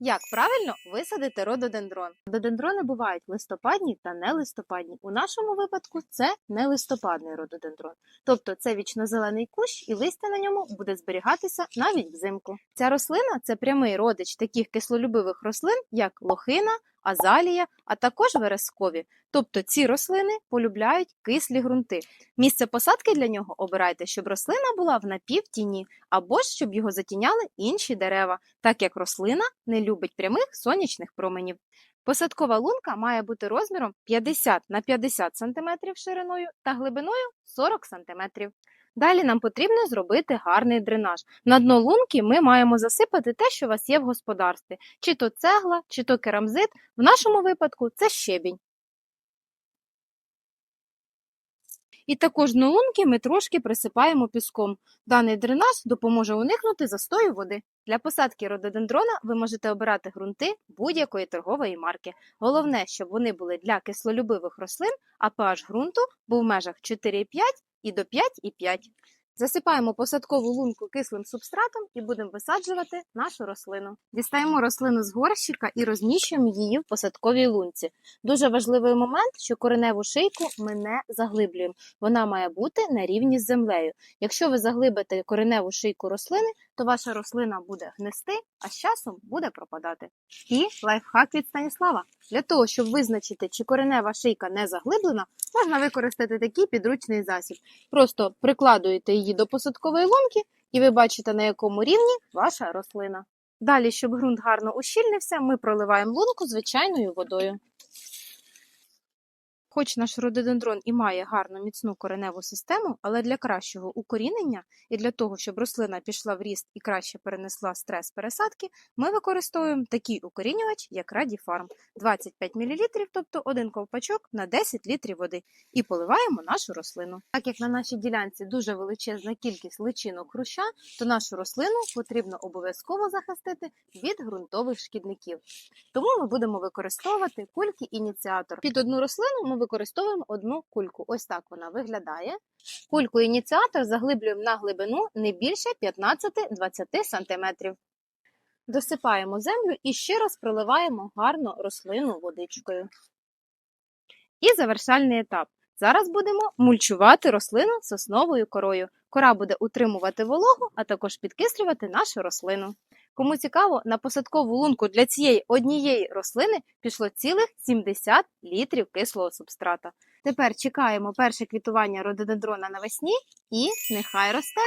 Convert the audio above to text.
Як правильно висадити рододендрон? Рододендрони бувають листопадні та нелистопадні. У нашому випадку це не листопадний рододендрон. Тобто це вічнозелений кущ, і листя на ньому буде зберігатися навіть взимку. Ця рослина це прямий родич таких кислолюбивих рослин, як лохина, азалія, а також верескові. Тобто ці рослини полюбляють кислі ґрунти. Місце посадки для нього обирайте, щоб рослина була в напівтіні, або ж щоб його затіняли інші дерева, так як рослина не любить прямих сонячних променів. Посадкова лунка має бути розміром 50 на 50 см шириною та глибиною 40 см. Далі нам потрібно зробити гарний дренаж. На дно лунки ми маємо засипати те, що у вас є в господарстві, чи то цегла, чи то керамзит. В нашому випадку це щебінь. І також на лунки ми трошки присипаємо піском. Даний дренаж допоможе уникнути застою води. Для посадки рододендрона ви можете обирати ґрунти будь-якої торгової марки. Головне, щоб вони були для кислолюбивих рослин, а pH ґрунту був в межах 4,5 і до 5,5. Засипаємо посадкову лунку кислим субстратом і будемо висаджувати нашу рослину. Дістаємо рослину з горщика і розміщуємо її в посадковій лунці. Дуже важливий момент, що кореневу шийку ми не заглиблюємо. Вона має бути на рівні з землею. Якщо ви заглибите кореневу шийку рослини, то ваша рослина буде гнисти, а з часом буде пропадати. І лайфхак від Станіслава. Для того, щоб визначити, чи коренева шийка не заглиблена, можна використати такий підручний засіб. Просто прикладуєте її до посадкової ломки, і ви бачите, на якому рівні ваша рослина. Далі, щоб ґрунт гарно ущільнився, ми проливаємо лунку звичайною водою. Хоч наш рододендрон і має гарну міцну кореневу систему, але для кращого укорінення і для того, щоб рослина пішла в ріст і краще перенесла стрес пересадки, ми використовуємо такий укорінювач, як Радіфарм 25 мл, тобто один ковпачок на 10 літрів води, і поливаємо нашу рослину. Так як на нашій ділянці дуже величезна кількість личинок хруща, то нашу рослину потрібно обов'язково захистити від ґрунтових шкідників. Тому ми будемо використовувати кульки ініціатор. Під одну рослину ми використовуємо одну кульку. Ось так вона виглядає. Кульку ініціатор заглиблюємо на глибину не більше 15-20 см. Досипаємо землю і ще раз проливаємо гарно рослину водичкою. І завершальний етап. Зараз будемо мульчувати рослину сосновою корою. Кора буде утримувати вологу, а також підкислювати нашу рослину. Кому цікаво, на посадкову лунку для цієї однієї рослини пішло цілих 70 літрів кислого субстрата. Тепер чекаємо перше квітування рододендрона навесні і нехай росте.